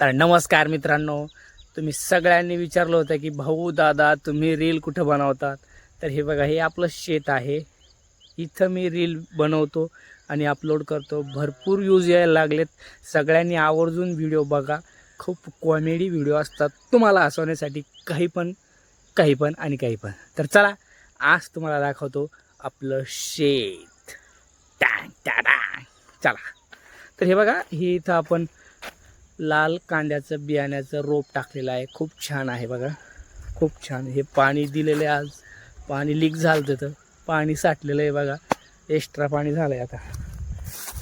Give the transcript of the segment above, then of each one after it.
तर नमस्कार मित्रांनो तुम्ही सगळ्यांनी विचारलं होतं की भाऊ दादा तुम्ही रील कुठं बनवतात? तर हे बघा हे आपलं शेत आहे. इथं मी रील बनवतो आणि अपलोड करतो. भरपूर व्ह्यूज यायला लागलेत. सगळ्यांनी आवर्जून व्हिडिओ बघा. खूप कॉमेडी व्हिडिओ असतात. तुम्हाला हसवण्यासाठी काही पण काही पण आणि काही पण. तर चला आज तुम्हाला दाखवतो आपलं शेत. टँग टाडांग चला. तर हे बघा हे इथं आपण लाल कांद्याचं बियाण्याचं रोप टाकलेलं आहे. खूप छान आहे बघा. खूप छान. हे पाणी दिलेलं आहे आज. पाणी लीक झालं होतं पाणी साठलेलं आहे बघा. एक्स्ट्रा पाणी झालं आहे आता.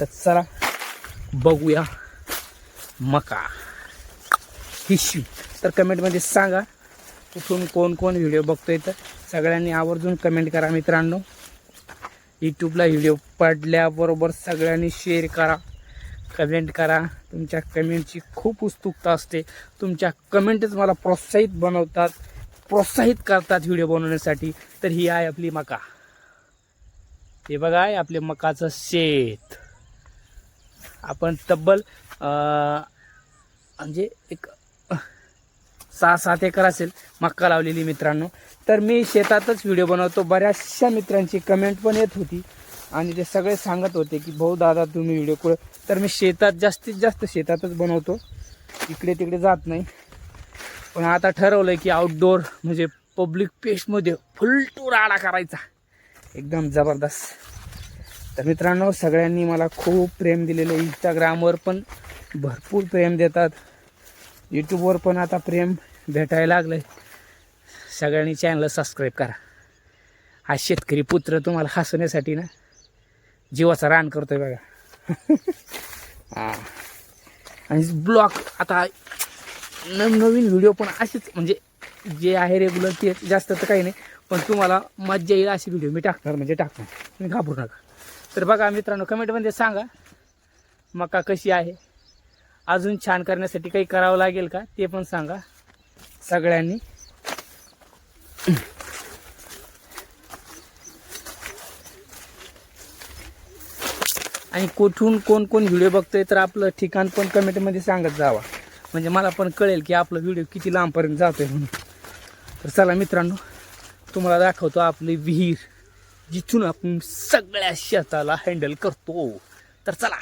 तर चला बघूया मका. हिशी. तर कमेंटमध्ये सांगा कुठून कोण कोण व्हिडिओ बघतोय तर सगळ्यांनी आवर्जून कमेंट करा मित्रांनो. यूट्यूबला व्हिडिओ पडल्याबरोबर सगळ्यांनी शेअर करा. कमेंट करा. तुमच्या कमेंटची खूप उत्सुकता असते. तुमच्या कमेंटच मला प्रोत्साहित बनवतात. प्रोत्साहित करतात व्हिडिओ बनवण्यासाठी. तर ही आहे आपली मका. हे बघा आहे आपले मकाचं शेत. आपण तब्बल म्हणजे एक सहा सात एकर असेल मक्का लावलेली मित्रांनो. तर मी शेतातच व्हिडिओ बनवतो. बऱ्याचशा मित्रांची कमेंट पण येत होती. आणि ते सगळे सांगत होते की भाऊ दादा तुम्ही व्हिडिओ कुठं तर मी शेतात जास्तीत जास्त शेतातच बनवतो. इकडे तिकडे जात नाही. पण आता ठरवलं की आउटडोअर म्हणजे पब्लिक पेशमध्ये फुल टूर आडा करायचा. एकदम जबरदस्त. तर मित्रांनो सगळ्यांनी मला खूप प्रेम दिलेलं आहे. इंस्टाग्रामवर पण भरपूर प्रेम देतात. यूट्यूबवर पण आता प्रेम भेटायला लागलं आहे सगळ्यांनी चॅनल सबस्क्राईब करा. हा शेतकरी पुत्र तुम्हाला हसवण्यासाठी ना जीवाचा रान करतोय बघा. हा. आणि ब्लॉग आता नवनवीन व्हिडिओ पण असेच म्हणजे जे आहे रेग्युलर ते जास्त तर काही नाही पण तुम्हाला मज्जा येईल असे व्हिडिओ मी टाकणार म्हणजे टाकणार. तुम्ही घाबरू नका. तर बघा मित्रांनो कमेंटमध्ये सांगा मका कशी आहे? अजून छान करण्यासाठी काही करावं लागेल का? ते पण सांगा सगळ्यांनी. आणि कुठून कोण कोण व्हिडिओ बघतोय तर आपलं ठिकाण पण कमेंटमध्ये सांगत जावा. म्हणजे मला पण कळेल की आपला व्हिडिओ किती लांबपर्यंत जातोय म्हणून. तर चला मित्रांनो तुम्हाला दाखवतो आपली विहीर जिथून आपण सगळ्या शेताला हँडल करतो. तर चला.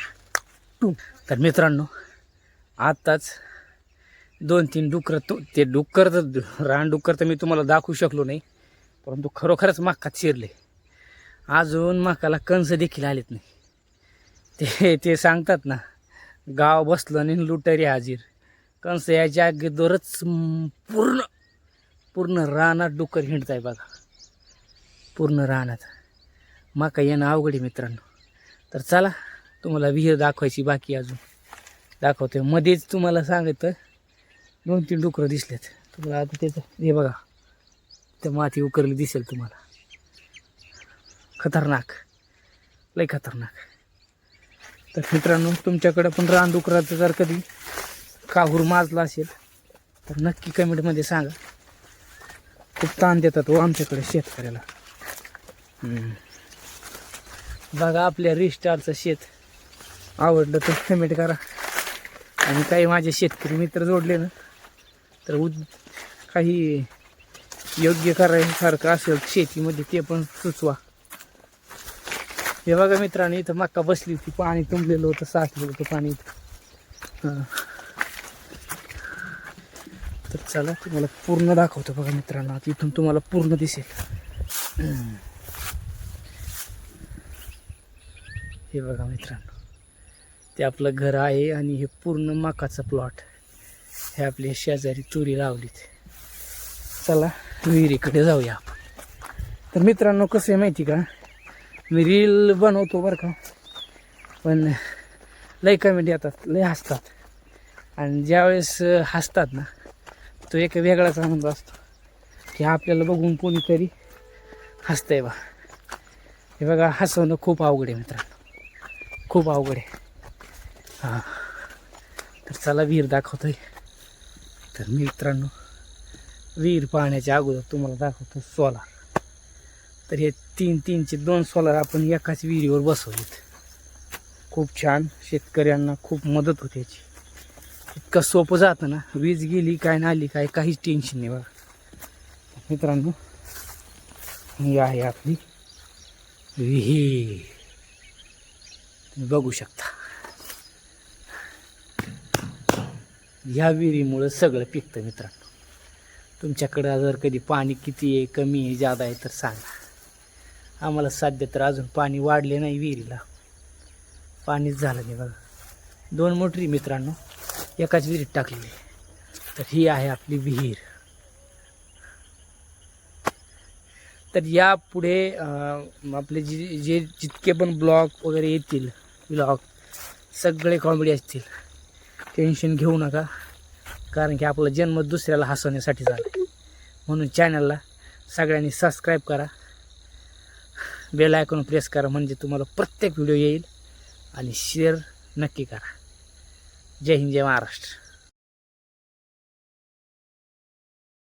टू. तर मित्रांनो आत्ताच दोन तीन डुकर तो ते डुक्कर तर रान डुक्कर तर मी तुम्हाला दाखवू शकलो नाही परंतु खरोखरच मक्कात शिरले. अजून मकाला कंस देखील आलेत नाही. ते ते सांगतात ना गाव बसलं आणि लुटारी हाजीर. कंस याच्या अगोदरच पूर्ण पूर्ण रानात डुक्कर हिंडताय बघा. पूर्ण रानात. माका येणं अवघड आहे मित्रांनो. तर चला तुम्हाला विहीर दाखवायची बाकी अजून. दाखवते. मध्येच तुम्हाला सांगत दोन तीन डुकरं दिसलेत. तुम्हाला आता त्याचं हे बघा. ते माती उकरली दिसेल तुम्हाला. खतरनाक. लय खतरनाक. तर मित्रांनो तुमच्याकडं पण रानडुकराचं जर कधी काहूर माजला असेल तर नक्की कमेंटमध्ये सांगा. खूप ताण देतात व आमच्याकडे शेतकऱ्याला. बघा आपल्या रिस्टारचं शेत आवडलं तर कमेंट करा. आणि काही माझे शेतकरी मित्र जोडले ना तर उद काही योग्य करायसारखं असेल शेतीमध्ये ते पण सुचवा. हे बघा मित्रांनो इथं मक्का बसली होती. पाणी तुंबलेलं होतं साठलेलं होतं पाणी इथं. तर चला तुम्हाला पूर्ण दाखवतो बघा मित्रांनो. आता इथून तुम्हाला पूर्ण दिसेल. हे बघा मित्रांनो. ते आपलं घर आहे आणि हे पूर्ण मकाचं प्लॉट हे आपले शेजारी तुरी लावलीत. चला विहिरीकडे जाऊया आपण. तर मित्रांनो कसं आहे माहिती का? मी रील बनवतो बरं का. पण लय कमेंट येतात लय हसतात. आणि ज्यावेळेस हसतात ना तो एक वेगळाच आनंद असतो. की आपल्याला बघून कोणीतरी हसतंय बा. हे बघा हसवणं खूप अवघड आहे मित्रांनो. खूप अवघड आहे. हां. तर चला विहीर दाखवतोय. तर मित्रांनो विहीर पाहण्याच्या अगोदर तुम्हाला दाखवतो सोलार तर हे तीन तीनचे दोन सोलार आपण एकाच विहिरीवर बसवलेत. खूप छान. शेतकऱ्यांना खूप मदत होते याची. इतकं सोपं जातं ना. वीज गेली काय नाही आली काय काहीच टेन्शन नाही बघा. मित्रांनो ही आहे आपली विहीर. तुम्ही बघू शकता. ह्या विहिरीमुळं सगळं पिकतं मित्रांनो. तुमच्याकडं जर कधी पाणी किती आहे कमी आहे जादा आहे तर सांगा. आम्हाला सध्या तर अजून पाणी वाढले नाही विहिरीला. पाणीच झालं नाही बघा. दोन मोटरी मित्रांनो. एकाच विहिरीत टाकलेली तर ही आहे आपली विहीर. तर या पुढे आपले जे जे जितके पण ब्लॉग वगैरे येतील ब्लॉग सगळे कॉमेडी असतील टेन्शन घेऊ नका. कारण की आपला जन्म दुसऱ्याला हसवण्यासाठी झाला म्हणून चॅनलला सगळ्यांनी सबस्क्राईब करा. बेल आयकॉन प्रेस करा म्हणजे तुम्हाला प्रत्येक व्हिडिओ येईल आणि शेअर नक्की करा. जय हिंद जय महाराष्ट्र.